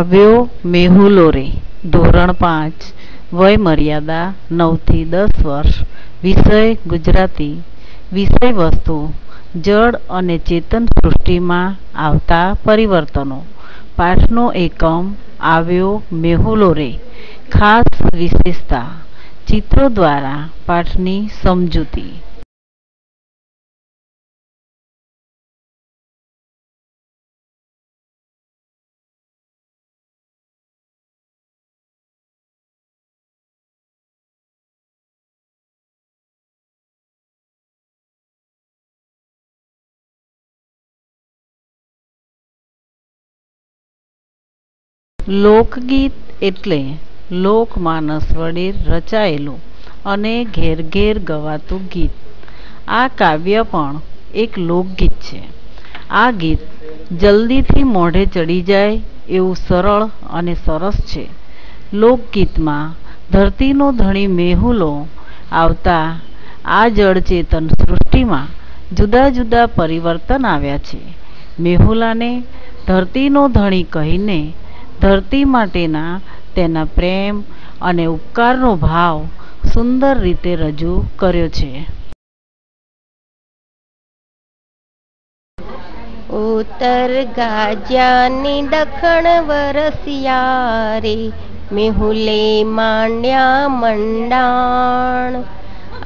આવ્યો મેહુલોરે ધોરણ પાંચ. વય મર્યાદા નવથી દસ વર્ષ. વિષય ગુજરાતી. વિષય વસ્તુ. જળ અને ચેતન સૃષ્ટિમાં આવતા પરિવર્તનો. પાઠનો એકમ આવ્યો મેહુલોરે ખાસ વિશેષતા. ચિત્રો દ્વારા પાઠની સમજૂતી. લોકગીત એટલે લોકમાનસ વડે રચાયેલું અને ઘેર ઘેર ગવાતું ગીત. આ કાવ્ય પણ એક લોકગીત છે. આ ગીત જલ્દીથી મોઢે ચડી જાય એવું સરળ અને સરસ છે. લોકગીતમાં ધરતીનો ધણી મેહુલો આવતા આ જળચેતન સૃષ્ટિમાં જુદા જુદા પરિવર્તન આવ્યા છે. મેહુલાને ધરતીનો ધણી કહીને ધરતી માટેના તેના પ્રેમ અને ઉપકારનો ભાવ સુંદર રીતે રજૂ કર્યો છે. ઉત્તર ગાજ્યાની દખણ વરસિયા મેહુલે માંડ્યા મંડાણ.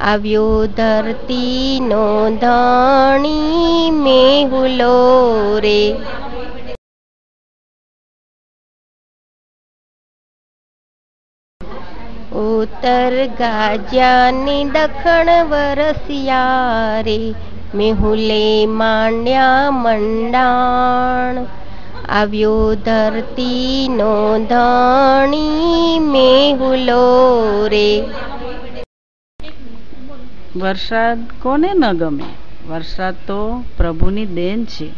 આવ્યો ધરતીનો ધણી મેહુલો રે ઉત્તર ગાજ્યાની દખણ વરસિયા રે મેહુલે માંડ્યા મંડાણ. આવ્યો ધરતીનો ધણી મેહુલો રે. વરસાદ કોને ન ગમે? વરસાદ તો પ્રભુની દેન છે.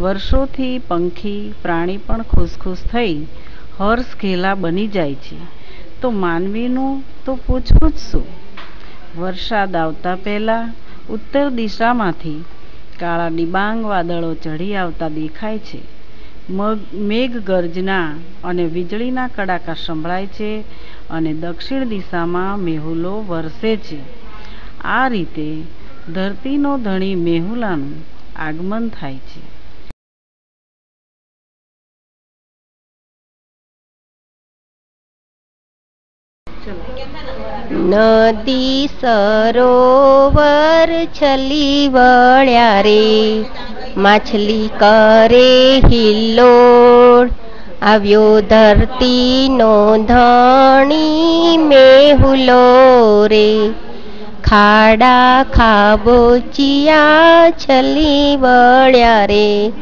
વર્ષોથી પંખી, પ્રાણી પણ ખુશખુશ થઈ, હર્ષ ઘેલા બની જાય છે. તો માનવીનું તો પૂછવું જ શું? વરસાદ આવતા પહેલાં ઉત્તર દિશામાંથી કાળા ડિબાંગ વાદળો ચઢી આવતા દેખાય છે. મગ, મેઘ ગર્જના અને વીજળીના કડાકા સંભળાય છે અને દક્ષિણ દિશામાં મેહુલો વરસે છે. આ રીતે ધરતીનો ધણી મેહુલાનું આગમન થાય છે. નદી સરોવર છલી વળ્યા રે. માછલી કરે હિલ્લોળ આવ્યો ધરતીનો ધણી મેહુલો રે. ખાડા ખાબોચિયા છલી વળ્યા રે.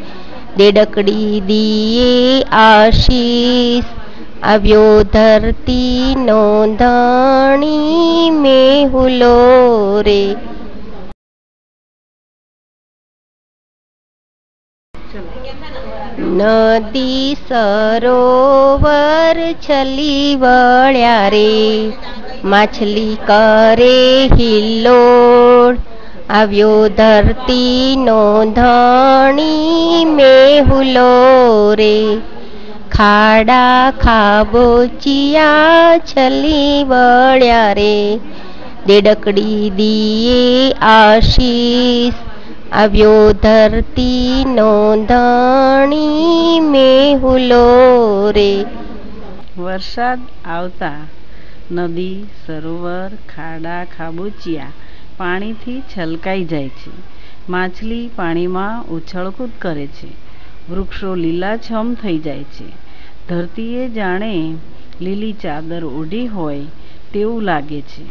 દેડકડી દીએ આશીષ આવ્યો ધરતીનો ધણી મેહુલો રે. નદી સરોવર છલી વળ્યા રે. માછલી કરે હિલ્લોળ આવ્યો ધરતીનો ધણી મેહુલો રે. ખાડા ખાબોચિયા છલી વળ્યા રે. દેડકડી દીએ આશીષ, આવ્યો ધરતીનો ધણી મેહુલો રે. વરસાદ આવતા નદી, સરોવર, ખાડા ખાબોચિયા પાણીથી છલકાઈ જાય છે. માછલી પાણીમાં ઉછળકૂદ કરે છે. વૃક્ષો લીલાછમ થઈ જાય છે. ધરતીએ જાણે લીલી ચાદર ઓઢી હોય તેવું લાગે છે.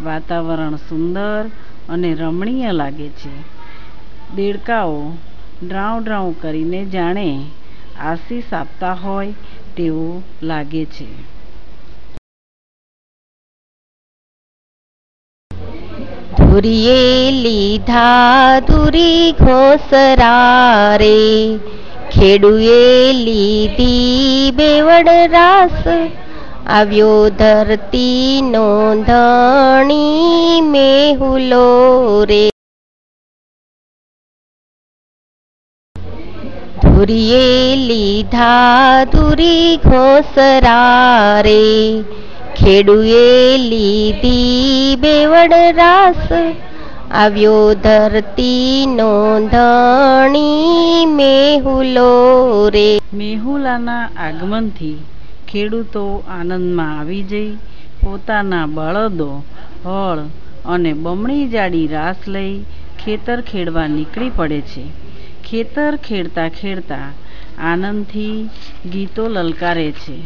વાતાવરણ સુંદર અને રમણીય લાગે છે. દેડકાઓ ડ્રાઉં ડ્રાઉં કરીને જાણે આશીષ આપતા હોય તેવું લાગે છે. ધુરીએ લીધા ધુરી ઘોસરા રે ખેડુએ લીધી બેવડ રાસ. આવ્યો ધરતીનો ધણી મેહુલો રે. ધુરીએ લીધા ધુરી ઘોસરા રે ખેડુએ લીધી બેવડ રાસ. આવ્યો ધરતીનો ધણી મેહુલો રે. મેહુલાના આગમનથી ખેડૂતો આનંદમાં આવી જઈ પોતાના બળદો, હળ અને બમણી જાડી રાસ લઈ ખેતર ખેડવા નીકળી પડે છે. ખેતર ખેડતા ખેડતા આનંદથી ગીતો લલકારે છે.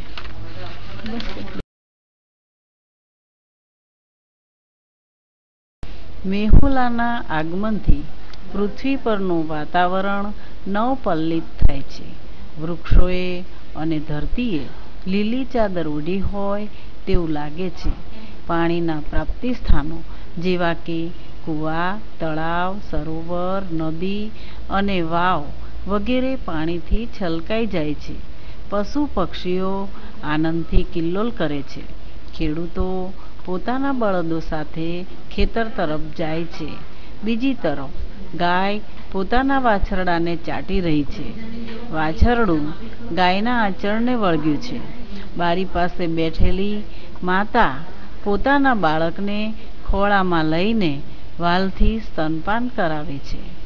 મેહુલાના આગમનથી પૃથ્વી પરનું વાતાવરણ નવપલ્લિત થાય છે. વૃક્ષોએ અને ધરતીએ લીલી ચાદર ઓઢી હોય તેવું લાગે છે. પાણીના પ્રાપ્તિ સ્થાનો જેવા કે કૂવા, તળાવ, સરોવર, નદી અને વાવ વગેરે પાણીથી છલકાઈ જાય છે. પશુ પક્ષીઓ આનંદથી કિલ્લોલ કરે છે. ખેડૂતો પોતાના બળદો સાથે ખેતર તરફ જાય છે. બીજી તરફ, ગાય પોતાના વાછરડાને ચાટી રહી છે. વાછરડું ગાયના આચરણને વળગ્યું છે. બારી પાસે બેઠેલી માતા પોતાના બાળકને ખોળામાં લઈને વાલથી સ્તનપાન કરાવે છે.